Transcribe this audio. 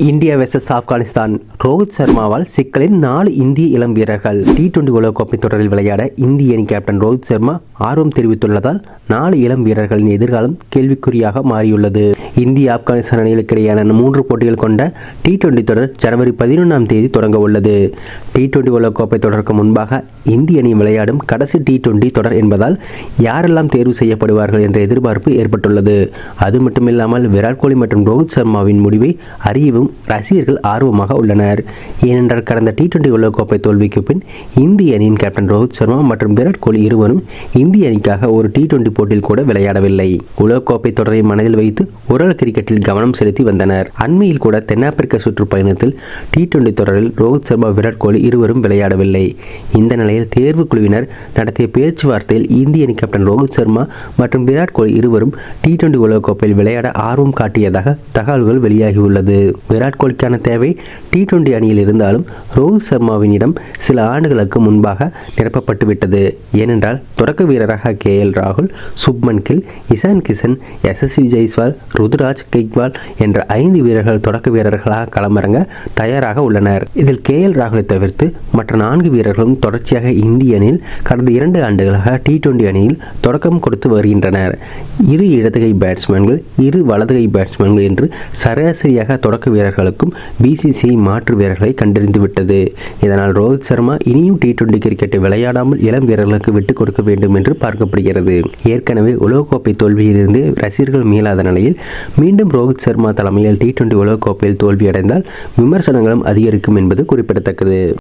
India versus Afghanistan. Rohit சர்மாவால் சிக்கலின் நாலு இந்திய இளம் வீரர்கள். டி டுவெண்டி உலகக்கோப்பை தொடரில் விளையாட இந்திய அணி கேப்டன் ரோஹித் சர்மா ஆர்வம் தெரிவித்துள்ளதால் நாலு இளம் வீரர்களின் எதிர்காலம் கேள்விக்குறியாக மாறியுள்ளது. இந்திய ஆப்கானிஸ்தான் அணிகளுக்கு இடையேயான மூன்று போட்டிகள் கொண்ட டி டுவெண்டி தொடர் ஜனவரி பதினொன்றாம் தேதி தொடங்க உள்ளது டி டுவெண்டி உலகக்கோப்பை தொடருக்கு முன்பாக இந்திய அணி விளையாடும் கடைசி டி டுவெண்டி தொடர் என்பதால் யாரெல்லாம் தேர்வு செய்யப்படுவார்கள் என்ற எதிர்பார்ப்பு ஏற்பட்டுள்ளது. அது மட்டுமில்லாமல் விராட் கோலி மற்றும் ரோஹித் சர்மாவின் முடிவை அறியவும் ரசிகர்கள் ஆர்வமாக உள்ளனர். ஏனென்றால் கடந்த டி டுவெண்டி உலகக்கோப்பை தோல்விக்கு பின் இந்திய அணியின் கேப்டன் ரோஹித் சர்மா மற்றும் விராட் கோலி இருவரும் இந்திய அணிக்காக ஒரு டி டுவெண்டி போட்டியில் கூட விளையாடவில்லை. உலகக்கோப்பை தொடரை மனதில் வைத்து ஒரு ஒருநாள் கிரிக்கெட்டில் கவனம் செலுத்தி வந்தனர். அண்மையில் கூட தென்னாப்பிரிக்க சுற்றுப்பயணத்தில் டி டுவெண்டி தொடரில் ரோஹித் சர்மா விராட் கோலி இருவரும் விளையாடவில்லை. இந்த நிலையில் தேர்வு குழுவினர் நடத்திய பேச்சுவார்த்தையில் இந்திய அணி கேப்டன் ரோஹித் சர்மா மற்றும் விராட் கோலி இருவரும் டி டுவெண்டி உலகக்கோப்பையில் விளையாட ஆர்வம் காட்டியதாக தகவல்கள் வெளியாகியுள்ளது. விராட் கோலிக்கான தேவை டி டுவெண்டி அணியில் இருந்தாலும் ரோஹித் சர்மாவினிடம் சில ஆண்டுகளுக்கு முன்பாக நிரப்பப்பட்டுவிட்டது. ஏனென்றால் தொடக்க வீரராக கே எல் ராகுல் சுப்மன் கில் இசான் கிஷன் எஸ்எஸ்சி ஜெய்ஸ்வால் ருதுராஜ் கெய்க்வால் என்ற ஐந்து வீரர்கள் தொடக்க வீரர்களாக களமிறங்க தயாராக உள்ளனர். இதில் கே எல் ராகுலை தவிர்த்து மற்ற நான்கு வீரர்களும் தொடர்ச்சியாக இந்திய அணியில் கடந்த இரண்டு ஆண்டுகளாக டி டுவெண்டி அணியில் தொடக்கம் கொடுத்து வருகின்றனர். இரு இடதுகை பேட்ஸ்மேன்கள் இரு வலதுகை பேட்ஸ்மேன்கள் என்று சராசரியாக தொடக்க வீரர்களுக்கும் பிசிசிஐ மாற்று வீரர்களை கண்டறிந்துவிட்டது இதனால் ரோஹித் சர்மா இனியும் டி டுவெண்டி கிரிக்கெட்டை விளையாடாமல் இளம் வீரர்களுக்கு விட்டுக் கொடுக்க வேண்டும் என்று பார்க்கப்படுகிறது. ஏற்கனவே உலகக்கோப்பை தோல்வியிலிருந்து ரசிகர்கள் மீளாத நிலையில் மீண்டும் ரோஹித் சர்மா தலைமையில் டி டுவெண்டி உலகக்கோப்பையில் தோல்வியடைந்தால் விமர்சனங்களும் அதிகரிக்கும் என்பது குறிப்பிடத்தக்கது.